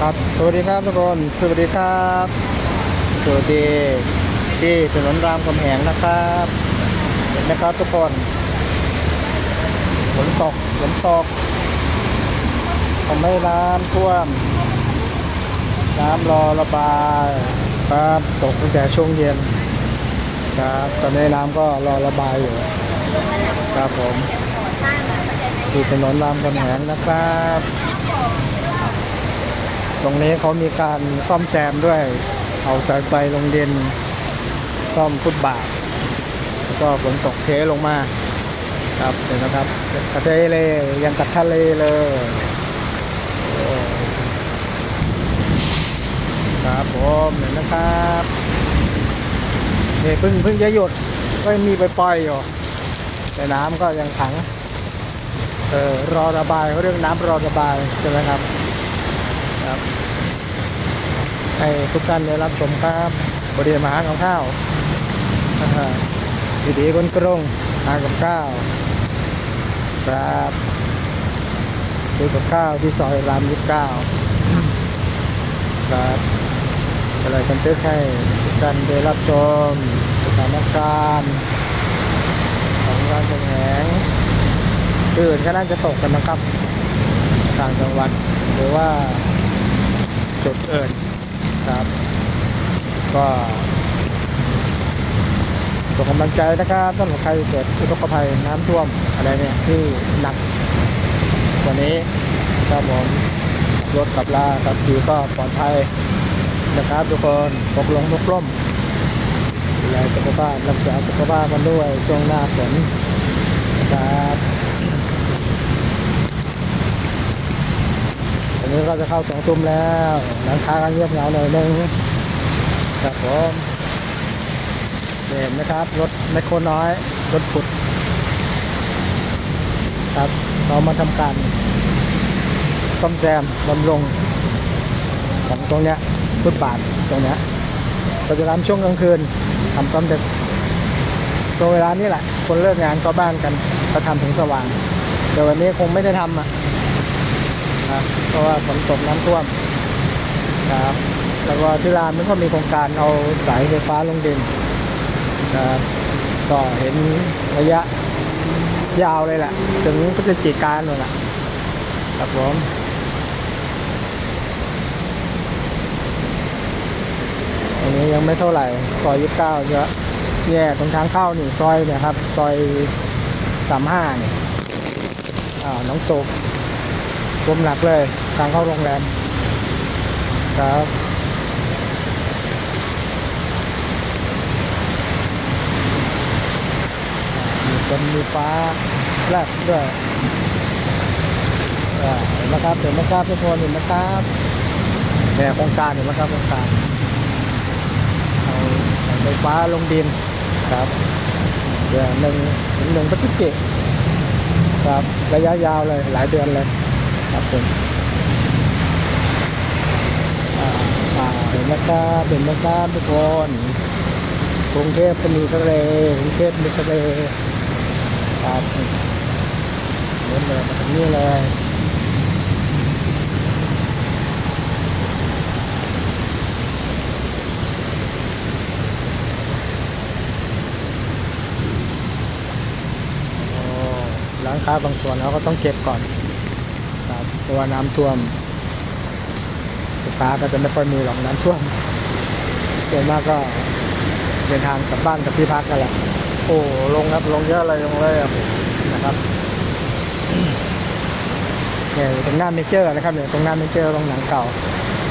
ครับ สวัสดีครับทุกคน สวัสดีครับ สวัสดีที่ถนนรามคำแหงนะครับเห็นไหมครับทุกคนฝนตกฝนตกทำให้น้ำท่วม น้ำรอระบายครับตกตั้งแต่ช่วงเย็นครับตอนนี้น้ำก็รอระบายอยู่ครับผมที่ถนนรามคำแหงนะครับ ตรงนี้เขามีการซ่อมแซมด้วย เอาสายไฟลงเดินซ่อมฟุตบาทแล้วก็ฝนตกเทลงมาครับเห็นนะครับกระเทเลยยังกระทะเลเลยครับผมเห็นนะครับนี่เพิ่งพิ่งจะหยุดก็ยังมีไปปล่อยอยู่แต่น้ำก็ยังขังเออรอระบายเขาเรียกน้ำรอระบายใช่ไหมครับ ครับ ให้ทุกท่านได้รับชมครับบริเวณมาหากับข้าวอ่าฮะดีๆคนกรงหากับข้าวครับดูกับข้าวที่ซอยรามยี่สิบเก้าครับอะไรกันตึกให้ทุกท่านได้รับชมสถานการณ์ของร้ามคำแหงอื่นก็น่าจะตกกันนะครับต่างจังหวัดหรือว่า จุดอื่นครับ ก็ส่งกำลังใจนะครับสำหรับใครเกิดอุทกภัยน้ำท่วมอะไรเนี่ยที่หนักกว่านี้ครับผมรถกับลากับขี่ก็ปลอดภัยนะครับทุกคนตกลงตกล่มดูแลสุขภาพรักษาสุขภาพกันด้วยช่วงหน้าฝนนะครับ อนนี้ก็จะเข้าสองทุ่มแล้วหลังค้าก็เงียบเหงาหน่อยนึงครับผมเห็นไหมครับ รถแมคโครน้อย รถขุด ครับเรามาทำการซ่อมแซมบำรุงของตรงเนี้ยฟุตบาทตรงเนี้ยเราจะทำช่วงกลางคืนทำตอนดึกตรงเวลานี้แหละ คนเลิกงานก็บ้านกันก็ทำถึงสว่างเดี๋ยววันนี้คงไม่ได้ทำอะ ครับเพราะว่าฝนตกน้ำท่วมครับแล้วก็ที่รามมันก็มีโครงการเอาสายไฟฟ้าลงดินครับก็เห็นระยะยาวเลยแหละถึงพฤศจิกายนเลยแหละครับผมอันนี้ยังไม่เท่าไหร่ ซอยยี่สิบเก้าเยอะแย่ตรงทางเข้านี่ซอยเนี่ยครับ ซอยสามห้าเนี่ยอ่าน้องต กรวมหนักเลยทางเข้าโรงแรมครับมีคนมีฟ้าแลบด้วยเห็นไหมครับเห็นไหมครับทุกคนเห็นไหมครับเนี่ยโครงการเห็นไหมครับโครงการเอาไฟฟ้าลงดินครับเดือนหนึ่งถึงหนึ่งพฤศจิกครับระยะยาวเลยหลายเดือนเลย ครับผมอ่าอ่าเห็นไหมครับเห็นไหมครับทุกคนกรุงเทพก็มีทะเลกรุงเทพมีทะเลครับเล่นเลยมาตรงนี้เลยโอ้ร้านค้าบางส่วนเขาก็ต้องเก็บก่อน รับเพราะว่าน้ำท่วมลูกค้าก็จะไม่ค่อยมีหรอกน้ำท่วมส่วนมากก็เดินทางกลับบ้านกับที่พักกันแหละโอ้ลงครับลงเยอะเลยลงเลยอะนะครับเนี่ยตรงหน้าเมเจอร์นะครับเนี่ยตรงหน้าเมเจอร์ตรงหนังเก่า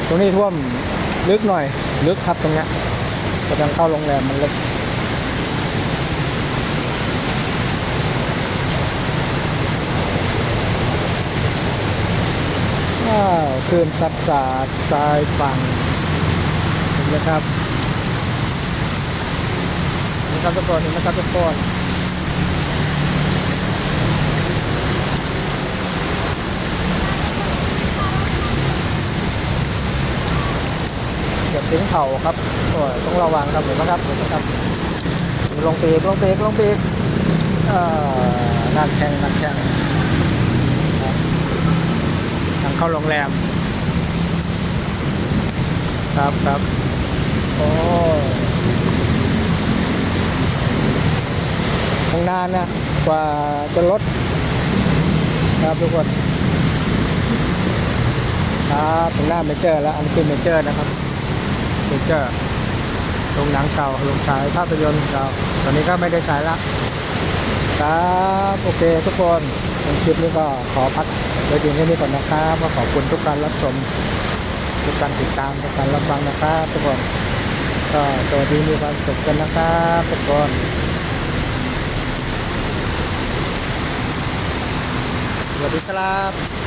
ตรงนี้ท่วมลึกหน่อยลึกครับตรงเนี้ยกำลังเข้าโรงแรมมันลึก ว้าว คลื่นซัดสาดทรายฝั่งเห็นไหมครับเห็นไหมครับทุกคนเห็นไหมครับทุกคนเก็บถึงเข่าครับต้องระวังครับเห็นไหมครับเห็นไหมครับลงปีกลงปีกลงปีกเอ่อนักแข่งนักแข่ง เข้าโรงแรม ครับครับโอ้ทางนานนะ กว่าจะลดครับทุกคน ครับตรงหน้าเมเจอร์แล้ว อันคือเมเจอร์นะครับ เมเจอร์โรงหนังเก่าโรงฉายภาพยนตร์เก่าตอนนี้ก็ไม่ได้ใช้ละครับ โอเคทุกคน คลิปนี้ก็ขอพักไว้เพียงแค่นี้ก่อนนะครับก็ขอบคุณทุกการรับชม ทุกการติดตามทุกการรับฟังนะครับทุกคนก็สวัสดีมีความสุขกันนะครับทุกคนสวัสดีครับ